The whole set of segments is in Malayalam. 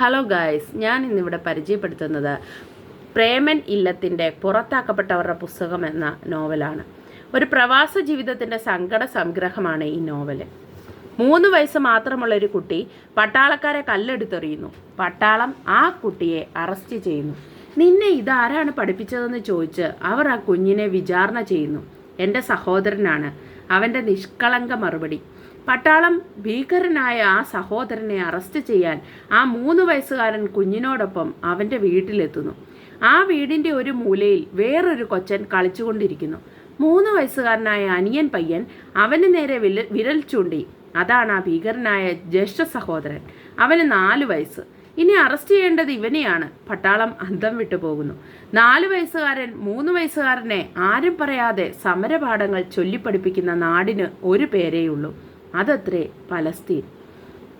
ഹലോ ഗായ്സ് ഞാൻ ഇന്നിവിടെ പരിചയപ്പെടുത്തുന്നത് പ്രേമൻ ഇല്ലത്തിന്റെ പുറത്താക്കപ്പെട്ടവരുടെ പുസ്തകം എന്ന നോവലാണ്. ഒരു പ്രവാസ ജീവിതത്തിന്റെ സങ്കട സംഗ്രഹമാണ് ഈ നോവൽ മൂന്ന് വയസ്സ് മാത്രമുള്ള ഒരു കുട്ടി പട്ടാളക്കാരെ കല്ലെടുത്തെറിയുന്നു. പട്ടാളം ആ കുട്ടിയെ അറസ്റ്റ് ചെയ്യുന്നു. നിന്നെ ഇതാരാണ് പഠിപ്പിച്ചതെന്ന് ചോദിച്ച് അവർ ആ കുഞ്ഞിനെ വിചാരണ ചെയ്യുന്നു. എന്റെ സഹോദരനാണ്. അവന്റെ നിഷ്കളങ്ക മറുപടി. പട്ടാളം ഭീകരനായ ആ സഹോദരനെ അറസ്റ്റ് ചെയ്യാൻ ആ മൂന്ന് വയസ്സുകാരൻ കുഞ്ഞിനോടൊപ്പം അവന്റെ വീട്ടിലെത്തുന്നു. ആ വീടിന്റെ ഒരു മൂലയിൽ വേറൊരു കൊച്ചൻ കളിച്ചുകൊണ്ടിരിക്കുന്നു. മൂന്ന് വയസ്സുകാരനായ അനിയൻ പയ്യൻ അവന് നേരെ വിരൽ ചൂണ്ടി. അതാണ് ആ ഭീകരനായ ജ്യേഷ്ഠ സഹോദരൻ. അവന് നാല് വയസ്സ്. ഇനി അറസ്റ്റ് ചെയ്യേണ്ടത് ഇവനെയാണ്. പട്ടാളം അന്തം വിട്ടു പോകുന്നു. നാല് വയസ്സുകാരൻ മൂന്ന് വയസ്സുകാരനെ ആരും പറയാതെ സമരപാഠങ്ങൾ ചൊല്ലിപ്പഠിപ്പിക്കുന്ന നാടിന് ഒരു പേരേയുള്ളൂ. അതത്രേ പലസ്തീൻ.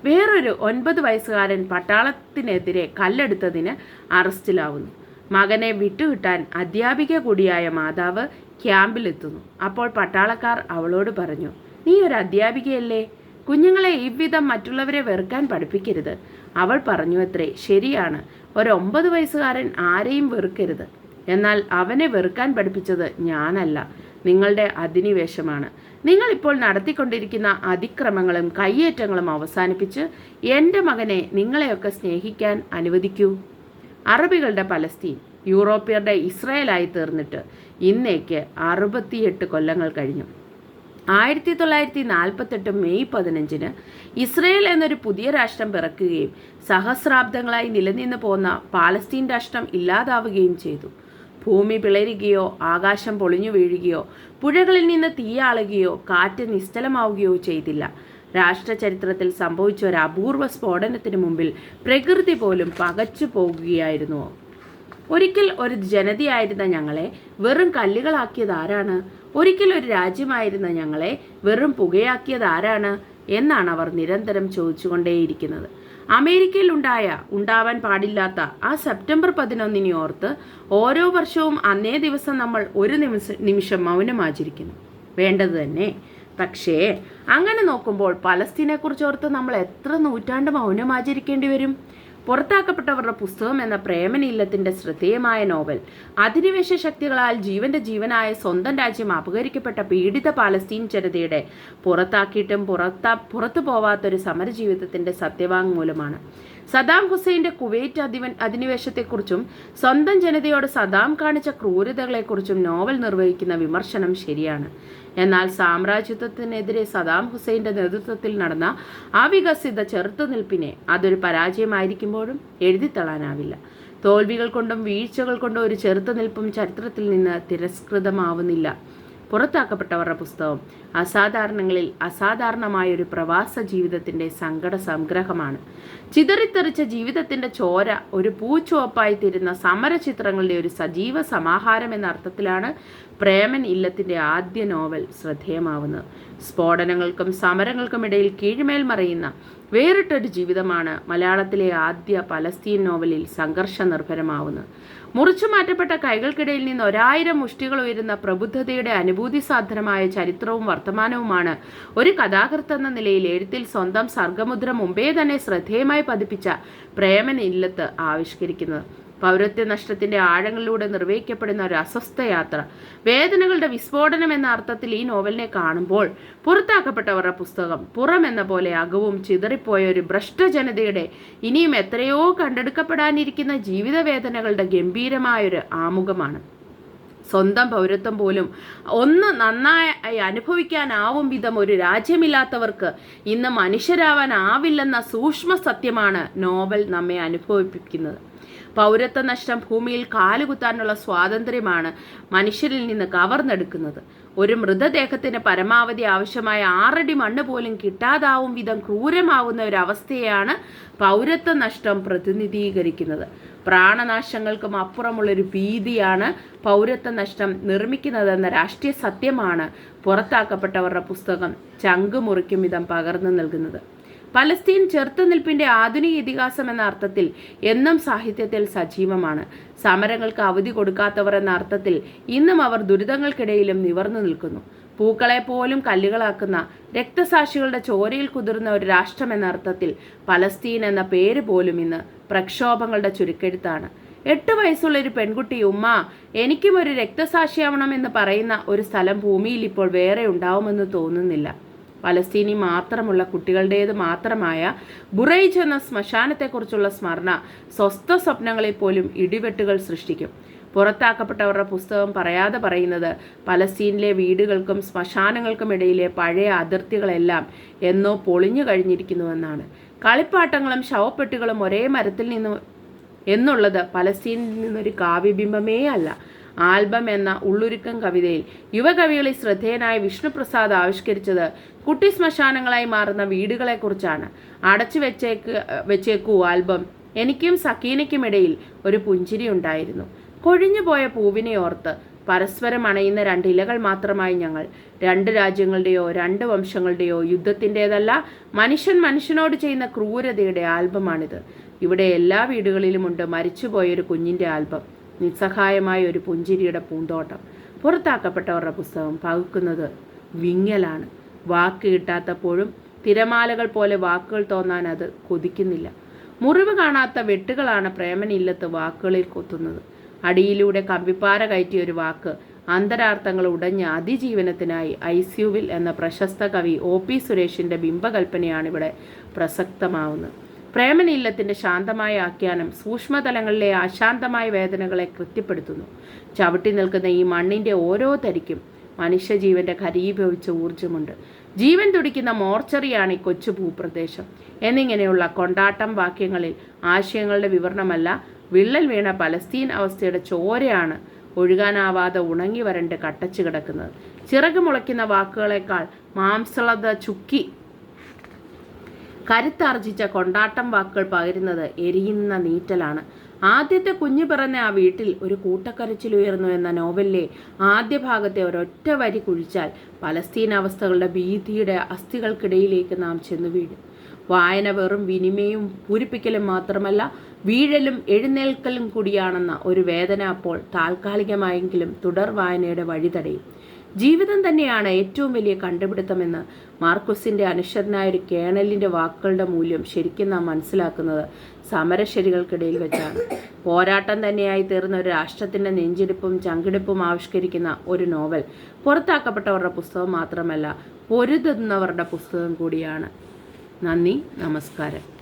വേറൊരു ഒൻപത് വയസ്സുകാരൻ പട്ടാളത്തിനെതിരെ കല്ലെടുത്തതിന് അറസ്റ്റിലാവുന്നു. മകനെ വിട്ടുകിട്ടാൻ അധ്യാപിക കൂടിയായ മാതാവ് ക്യാമ്പിലെത്തുന്നു. അപ്പോൾ പട്ടാളക്കാർ അവളോട് പറഞ്ഞു നീ ഒരു അധ്യാപികയല്ലേ? കുഞ്ഞുങ്ങളെ ഇவ்விധം മറ്റുള്ളവരെ വെറുക്കാൻ പഠിപ്പിക്കരുത്. അവൾ പറഞ്ഞു അത്രേ ശരിയാണ്. ഒരു ഒമ്പത് വയസ്സുകാരൻ ആരെയും വെറുക്കരുത്. എന്നാൽ അവനെ വെറുക്കാൻ പഠിപ്പിച്ചത് ഞാനല്ല. നിങ്ങളുടെ അധിനിവേശമാണ്. നിങ്ങൾ ഇപ്പോൾ നടത്തിക്കൊണ്ടിരിക്കുന്ന അതിക്രമങ്ങളും കയ്യേറ്റങ്ങളും അവസാനിപ്പിച്ച് എന്റെ മകനെ നിങ്ങളെയൊക്കെ സ്നേഹിക്കാൻ അനുവദിക്കൂ. അറബികളുടെ പലസ്തീൻ യൂറോപ്യരുടെ ഇസ്രായേലായി തീർന്നിട്ട് ഇന്നേക്ക് അറുപത്തിയെട്ട് കൊല്ലങ്ങൾ കഴിഞ്ഞു. ആയിരത്തി തൊള്ളായിരത്തി നാൽപ്പത്തെട്ട് മെയ് പതിനഞ്ചിന് ഇസ്രയേൽ എന്നൊരു പുതിയ രാഷ്ട്രം പിറക്കുകയും സഹസ്രാബ്ദങ്ങളായി നിലനിന്ന് പോന്ന പാലസ്തീൻ രാഷ്ട്രം ഇല്ലാതാവുകയും ചെയ്തു. ഭൂമി പിളരുകയോ ആകാശം പൊളിഞ്ഞു വീഴുകയോ പുഴകളിൽ നിന്ന് തീയാളുകയോ കാറ്റ് നിശ്ചലമാവുകയോ ചെയ്തില്ല. രാഷ്ട്ര ചരിത്രത്തിൽ സംഭവിച്ച ഒരു അപൂർവ സ്ഫോടനത്തിന് മുമ്പിൽ പ്രകൃതി പോലും പകച്ചു പോകുകയായിരുന്നു. ഒരിക്കൽ ഒരു ജനതയായിരുന്ന ഞങ്ങളെ വെറും കല്ലുകളാക്കിയത് ആരാണ്? ഒരിക്കൽ ഒരു രാജ്യമായിരുന്ന ഞങ്ങളെ വെറും പുകയാക്കിയത് ആരാണ്? എന്നാണ് അവർ നിരന്തരം ചോദിച്ചുകൊണ്ടേയിരിക്കുന്നത്. അമേരിക്കയിൽ ഉണ്ടായ ഉണ്ടാവാൻ പാടില്ലാത്ത ആ സെപ്റ്റംബർ പതിനൊന്നിനെ ഓർത്ത് ഓരോ വർഷവും അന്നേ ദിവസം നമ്മൾ ഒരു നിമിഷം നിമിഷം മൗനം ആചരിക്കുന്നു വേണ്ടത് തന്നെ. പക്ഷേ അങ്ങനെ നോക്കുമ്പോൾ പലസ്തീനെക്കുറിച്ച് ഓർത്ത് നമ്മൾ എത്ര നൂറ്റാണ്ട് മൗനം ആചരിക്കേണ്ടി വരും? പുറത്താക്കപ്പെട്ടവരുടെ പുസ്തകം എന്ന പ്രേമനില്ലത്തിന്റെ ശ്രദ്ധേയമായ നോവൽ. അധിനിവേശ ശക്തികളാൽ ജീവന്റെ ജീവനായ സ്വന്തം രാജ്യം അപകരിക്കപ്പെട്ട പീഡിത പാലസ്തീൻ ജനതയുടെ പുറത്താക്കിയിട്ടും പുറത്താ പുറത്തു പോവാത്തൊരു സമരജീവിതത്തിന്റെ സത്യവാങ്മൂലമാണ്. സദാം ഹുസൈന്റെ കുവൈറ്റ് അധിവൻ അധിനിവേശത്തെക്കുറിച്ചും സ്വന്തം ജനതയോട് സദാം കാണിച്ച ക്രൂരതകളെക്കുറിച്ചും നോവൽ നിർവഹിക്കുന്ന വിമർശനം ശരിയാണ്. എന്നാൽ സാമ്രാജ്യത്വത്തിനെതിരെ സദാം ഹുസൈന്റെ നേതൃത്വത്തിൽ നടന്ന അവികസിത ചെറുത്തുനിൽപ്പിനെ അതൊരു പരാജയമായിരിക്കുമ്പോഴും എഴുതിത്തള്ളാനാവില്ല. തോൽവികൾ കൊണ്ടും വീഴ്ചകൾ കൊണ്ടും ഒരു ചെറുത്തുനിൽപ്പും ചരിത്രത്തിൽ നിന്ന് തിരസ്കൃതമാവുന്നില്ല. പുറത്താക്കപ്പെട്ടവരുടെ പുസ്തകം. അസാധാരണങ്ങളിൽ അസാധാരണമായ ഒരു പ്രവാസ ജീവിതത്തിന്റെ സങ്കട സംഗ്രഹമാണ്. ചിതറിത്തെറിച്ച ജീവിതത്തിന്റെ ചോര ഒരു പൂച്ചുവപ്പായി തീരുന്ന സമരചിത്രങ്ങളുടെ ഒരു സജീവ സമാഹാരം എന്ന അർത്ഥത്തിലാണ് പ്രേമൻ ഇല്ലത്തിന്റെ ആദ്യ നോവൽ ശ്രദ്ധേയമാവുന്നത് സ്ഫോടനങ്ങൾക്കും സമരങ്ങൾക്കും ഇടയിൽ കീഴ്മേൽ മറയുന്ന വേറിട്ടൊരു ജീവിതമാണ് മലയാളത്തിലെ ആദ്യ പലസ്തീൻ നോവലിൽ സംഘർഷ നിർഭരമാവുന്നത് മുറിച്ചു മാറ്റപ്പെട്ട കൈകൾക്കിടയിൽ നിന്ന് ഒരായിരം മുഷ്ടികൾ ഉയരുന്ന പ്രബുദ്ധതയുടെ അനുഭൂതി സാധനമായ ചരിത്രവും വർത്തമാനവുമാണ് ഒരു കഥാകൃത്ത് എന്ന നിലയിൽ എഴുത്തിൽ സ്വന്തം സർഗമുദ്ര മുമ്പേ തന്നെ ശ്രദ്ധേയമായി പതിപ്പിച്ച പ്രേമൻ ഇല്ലത്ത് ആവിഷ്കരിക്കുന്നത്. പൗരത്വ നഷ്ടത്തിന്റെ ആഴങ്ങളിലൂടെ നിർവഹിക്കപ്പെടുന്ന ഒരു അസ്വസ്ഥ യാത്ര. വേദനകളുടെ വിസ്ഫോടനം എന്ന അർത്ഥത്തിൽ ഈ നോവലിനെ കാണുമ്പോൾ പുറത്താക്കപ്പെട്ടവരുടെ പുസ്തകം പുറം എന്ന പോലെ അകവും ചിതറിപ്പോയ ഒരു ഭ്രഷ്ട ജനതയുടെ ഇനിയും എത്രയോ കണ്ടെടുക്കപ്പെടാനിരിക്കുന്ന ജീവിത വേദനകളുടെ ഗംഭീരമായൊരു ആമുഖമാണ്. സ്വന്തം പൗരത്വം പോലും ഒന്ന് നന്നായി അനുഭവിക്കാനാവും വിധം ഒരു രാജ്യമില്ലാത്തവർക്ക് ഇന്ന് മനുഷ്യരാവാനാവില്ലെന്ന സൂക്ഷ്മ സത്യമാണ് നോവൽ നമ്മെ അനുഭവിപ്പിക്കുന്നത്. പൗരത്വ നഷ്ടം ഭൂമിയിൽ കാലുകുത്താനുള്ള സ്വാതന്ത്ര്യമാണ് മനുഷ്യരിൽ നിന്ന് കവർന്നെടുക്കുന്നത്. ഒരു മൃതദേഹത്തിന് പരമാവധി ആവശ്യമായ ആറടി മണ്ണ് പോലും കിട്ടാതാവും വിധം ക്രൂരമാവുന്ന ഒരു അവസ്ഥയാണ് പൗരത്വ നഷ്ടം പ്രതിനിധീകരിക്കുന്നത്. പ്രാണനാശങ്ങൾക്കും അപ്പുറമുള്ളൊരു ഭീതിയാണ് പൗരത്വ നഷ്ടം നിർമ്മിക്കുന്നതെന്ന രാഷ്ട്രീയ സത്യമാണ് പുറത്താക്കപ്പെട്ടവരുടെ പുസ്തകം ചങ്ക് മുറിക്കും വിധം പകർന്നു നൽകുന്നത്. പലസ്തീൻ ചെറുത്തുനിൽപ്പിന്റെ ആധുനിക ഇതിഹാസം എന്ന അർത്ഥത്തിൽ എന്നും സാഹിത്യത്തിൽ സജീവമാണ്. സമരങ്ങൾക്ക് അവധി കൊടുക്കാത്തവർ എന്ന അർത്ഥത്തിൽ ഇന്നും അവർ ദുരിതങ്ങൾക്കിടയിലും നിവർന്നു നിൽക്കുന്നു. പൂക്കളെ പോലും കല്ലുകളാക്കുന്ന രക്തസാക്ഷികളുടെ ചോരയിൽ കുതിർന്ന ഒരു രാഷ്ട്രം എന്ന അർത്ഥത്തിൽ പലസ്തീൻ എന്ന പേര് പോലും ഇന്ന് പ്രക്ഷോഭങ്ങളുടെ ചുരുക്കെഴുത്താണ്. എട്ട് വയസ്സുള്ള ഒരു പെൺകുട്ടി ഉമ്മ എനിക്കും ഒരു രക്തസാക്ഷിയാവണം എന്ന് പറയുന്ന ഒരു സ്ഥലം ഭൂമിയിൽ ഇപ്പോൾ വേറെ ഉണ്ടാവുമെന്ന് തോന്നുന്നില്ല. പലസ്തീനി മാത്രമുള്ള കുട്ടികളുടേത് മാത്രമായ ബുറൈജ് എന്ന ശ്മശാനത്തെക്കുറിച്ചുള്ള സ്മരണ സ്വസ്ഥ സ്വപ്നങ്ങളിൽ പോലും ഇടിവെട്ടുകൾ സൃഷ്ടിക്കും. പുറത്താക്കപ്പെട്ടവരുടെ പുസ്തകം പറയാതെ പറയുന്നത് പലസ്തീനിലെ വീടുകൾക്കും ശ്മശാനങ്ങൾക്കും ഇടയിലെ പഴയ അതിർത്തികളെല്ലാം എന്നോ പൊളിഞ്ഞു കഴിഞ്ഞിരിക്കുന്നുവെന്നാണ്. കളിപ്പാട്ടങ്ങളും ശവപ്പെട്ടികളും ഒരേ മരത്തിൽ നിന്ന് എന്നുള്ളത് പലസ്തീനിൽ നിന്നൊരു കാവ്യബിംബമേ അല്ല. ആൽബം എന്ന ഉള്ളുരുക്കം കവിതയിൽ യുവകവികളിൽ ശ്രദ്ധേയനായ വിഷ്ണുപ്രസാദ് ആവിഷ്കരിച്ചത് കുട്ടി ശ്മശാനങ്ങളായി മാറുന്ന വീടുകളെക്കുറിച്ചാണ്. അടച്ചു വെച്ചേക്ക് വെച്ചേക്കൂ ആൽബം. എനിക്കും സക്കീനയ്ക്കുമിടയിൽ ഒരു പുഞ്ചിരി ഉണ്ടായിരുന്നു. കൊഴിഞ്ഞുപോയ പൂവിനെ ഓർത്ത് പരസ്പരം അണയുന്ന രണ്ട് ഇലകൾ മാത്രമായി ഞങ്ങൾ. രണ്ട് രാജ്യങ്ങളുടെയോ രണ്ട് വംശങ്ങളുടെയോ യുദ്ധത്തിന്റെതല്ല മനുഷ്യൻ മനുഷ്യനോട് ചെയ്യുന്ന ക്രൂരതയുടെ ആൽബമാണിത്. ഇവിടെ എല്ലാ വീടുകളിലുമുണ്ട് മരിച്ചുപോയൊരു കുഞ്ഞിന്റെ ആൽബം. നിസ്സഹായമായ ഒരു പുഞ്ചിരിയുടെ പൂന്തോട്ടം. പുറത്താക്കപ്പെട്ടവരുടെ പുസ്തകം പകുക്കുന്നത് വിങ്ങലാണ്. വാക്ക് കിട്ടാത്തപ്പോഴും തിരമാലകൾ പോലെ വാക്കുകൾ തോന്നാൻ അത് കൊതിക്കുന്നില്ല. മുറിവ് കാണാത്ത വെട്ടുകളാണ് പ്രേമനില്ലത്ത് വാക്കുകളിൽ കൊത്തുന്നത്. അടിയിലൂടെ കമ്പിപ്പാര കയറ്റിയ ഒരു വാക്ക് അന്തരാർത്ഥങ്ങൾ ഉടഞ്ഞ അതിജീവനത്തിനായി ഐസ്യുവിൽ എന്ന പ്രശസ്ത കവി ഒ പി സുരേഷിന്റെ ബിംബകൽപ്പനയാണ് ഇവിടെ പ്രസക്തമാവുന്നത്. പ്രേമനില്ലത്തിന്റെ ശാന്തമായ ആഖ്യാനം സൂക്ഷ്മതലങ്ങളിലെ അശാന്തമായ വേദനകളെ കൃത്യപ്പെടുത്തുന്നു. ചവിട്ടി നിൽക്കുന്ന ഈ മണ്ണിന്റെ ഓരോ തരിക്കും മനുഷ്യജീവന്റെ ഖരീഭവിച്ച ഊർജമുണ്ട് ജീവൻ തുടിക്കുന്ന മോർച്ചറിയാണ് ഈ കൊച്ചു ഭൂപ്രദേശം. എന്നിങ്ങനെയുള്ള കൊണ്ടാട്ടം വാക്യങ്ങളിൽ ആശയങ്ങളുടെ വിവരണമല്ല വിള്ളൽ വീണ പലസ്തീൻ അവസ്ഥയുടെ ചോരയാണ് ഒഴുകാനാവാതെ ഉണങ്ങി വരണ്ട് കട്ടച്ചു കിടക്കുന്നത്. ചിറക് മുളയ്ക്കുന്ന വാക്കുകളേക്കാൾ മാംസളത ചുക്കി കരുത്താർജിച്ച കൊണ്ടാട്ടം വാക്കുകൾ പകരുന്നത് എരിയുന്ന നീറ്റലാണ്. ആദ്യത്തെ കുഞ്ഞു പിറന്ന ആ വീട്ടിൽ ഒരു കൂട്ടക്കരച്ചിലുയർന്നു എന്ന നോവലിലെ ആദ്യ ഭാഗത്തെ ഒരൊറ്റ വരി കുഴിച്ചാൽ പലസ്തീൻ അവസ്ഥകളുടെ ഭീതിയുടെ അസ്ഥികൾക്കിടയിലേക്ക് നാം ചെന്നു വീഴും. വായന വെറും വിനിമയും പൂരിപ്പിക്കലും മാത്രമല്ല വീഴലും എഴുന്നേൽക്കലും കൂടിയാണെന്ന ഒരു വേദന അപ്പോൾ താൽക്കാലികമായെങ്കിലും തുടർ വായനയുടെ വഴി തടയും ജീവിതം തന്നെയാണ് ഏറ്റവും വലിയ കണ്ടുപിടുത്തമെന്ന് മാർക്കോസിന്റെ അനുശ്വരനായ ഒരു കേണലിന്റെ വാക്കുകളുടെ മൂല്യം ശരിക്കും നാം മനസ്സിലാക്കുന്നത് സമരശരികൾക്കിടയിൽ വെച്ചാണ്. പോരാട്ടം തന്നെയായി തീർന്ന ഒരു രാഷ്ട്രത്തിന്റെ നെഞ്ചിടിപ്പും ചങ്കിടിപ്പും ആവിഷ്കരിക്കുന്ന ഒരു നോവൽ പുറത്താക്കപ്പെട്ടവരുടെ പുസ്തകം മാത്രമല്ല പൊരുതുന്നവരുടെ പുസ്തകം കൂടിയാണ്. നന്ദി നമസ്കാരം.